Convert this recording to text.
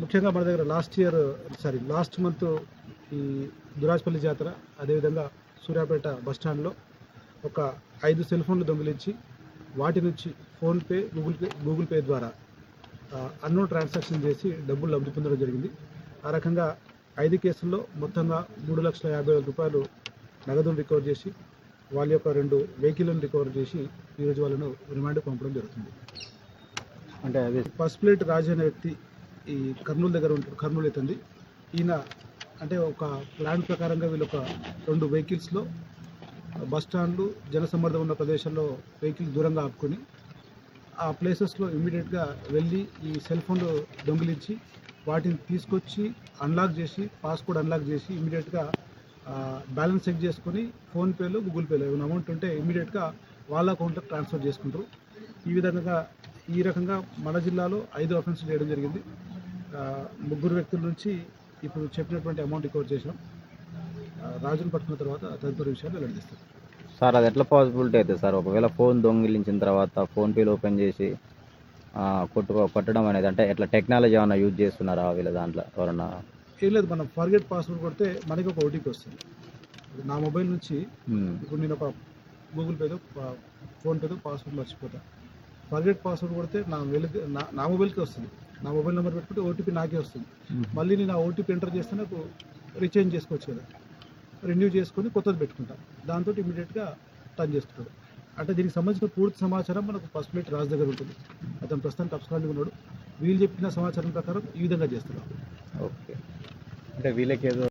ముఖ్యంగా మన దగ్గర last year sorry last month ఈ దురాజ్పల్లి జాతర అదేవిధంగా సూర్యాపేట బస్ స్టాండ్లో ఒక ఐదు సెల్ ఫోన్లు దొంగిలించి వాటి నుంచి PhonePe Google Pay Google Pay ద్వారా అన్నో ట్రాన్సాక్షన్ చేసి డబ్బులు లబ్ధి పొందడం జరిగింది. ఆ రకంగా ఐదు కేసుల్లో మొత్తంగా మూడు లక్షల యాభై వేల రూపాయలు నగదును రికవర్ చేసి వాళ్ళ యొక్క రెండు వెహికల్ను రికవర్ చేసి ఈరోజు వాళ్ళను రిమాండ్ పంపడం జరుగుతుంది. అంటే అది ఫస్ట్ ప్లేట్ రాజు అనే వ్యక్తి ఈ కర్నూలు దగ్గర ఉంటాడు కర్నూలు అవుతుంది. ఈయన అంటే ఒక ప్లాన్ ప్రకారంగా వీళ్ళు ఒక రెండు వెహికల్స్లో బస్ స్టాండ్లు జనసమ్మర్దం ఉన్న ప్రదేశంలో వెహికల్ దూరంగా ఆపుకొని ఆ ప్లేసెస్లో ఇమ్మీడియట్గా వెళ్ళి ఈ సెల్ ఫోన్లు దొంగిలించి వాటిని తీసుకొచ్చి అన్లాక్ చేసి పాస్కోడ్ అన్లాక్ చేసి ఇమీడియట్గా బ్యాలెన్స్ చెక్ చేసుకొని ఫోన్పేలో గూగుల్ పేలో ఏమైనా అమౌంట్ ఉంటే ఇమీడియట్గా వాళ్ళ అకౌంట్లో ట్రాన్స్ఫర్ చేసుకుంటారు. ఈ విధంగా ఈ రకంగా మన జిల్లాలో ఐదు అఫెన్స్ చేయడం జరిగింది. ముగ్గురు వ్యక్తుల నుంచి ఇప్పుడు చెప్పినటువంటి అమౌంట్ రికవర్ చేసినాం రాజును పట్టుకున్న తర్వాత తదుపరి విషయాలు వెల్లడిస్తారు సార్ అది ఎట్లా పాసిబిలిటీ అవుతుంది సార్? ఒకవేళ ఫోన్ దొంగిలించిన తర్వాత ఫోన్పేలు ఓపెన్ చేసి ఆ, కొట్టుకో కొట్టడం అనేది అంటే ఎట్లా టెక్నాలజీ ఏమైనా యూజ్ చేస్తున్నారా వీళ్ళ దాంట్లో ఎవరన్నా? ఏం లేదు మనం ఫర్గెట్ పాస్వర్డ్ కొడితే మనకి ఒక ఓటీపీ వస్తుంది. నా మొబైల్ నుంచి. ఇప్పుడు నేను ఒక గూగుల్ పేతో ఫోన్పేతో పాస్వర్డ్ మర్చిపోతా. ఫర్గెట్ పాస్వర్డ్ కొడితే నా మొబైల్కి నా మొబైల్కి వస్తుంది. నా మొబైల్ నెంబర్ పెట్టుకుంటే ఓటీపీ నాకే వస్తుంది. మళ్ళీ నేను ఆ ఓటీపీ ఎంటర్ చేస్తే నాకు రీచేంజ్ చేసుకోవచ్చు కదా. రెన్యూ చేసుకొని కొత్తది పెట్టుకుంటా. దాంతో ఇమీడియట్గా టర్న్ చేస్తుంటాడు అంటే దీనికి సంబంధించిన పూర్తి సమాచారం మనకు ఫస్ట్ మీట్ రాజు దగ్గర ఉంటుంది. అతను ప్రస్తుతానికి తప్పకుండా ఉన్నాడు. వీళ్ళు చెప్పిన సమాచారం ప్రకారం ఈ విధంగా చేస్తున్నాం ఓకే. అంటే వీళ్ళకి ఏదో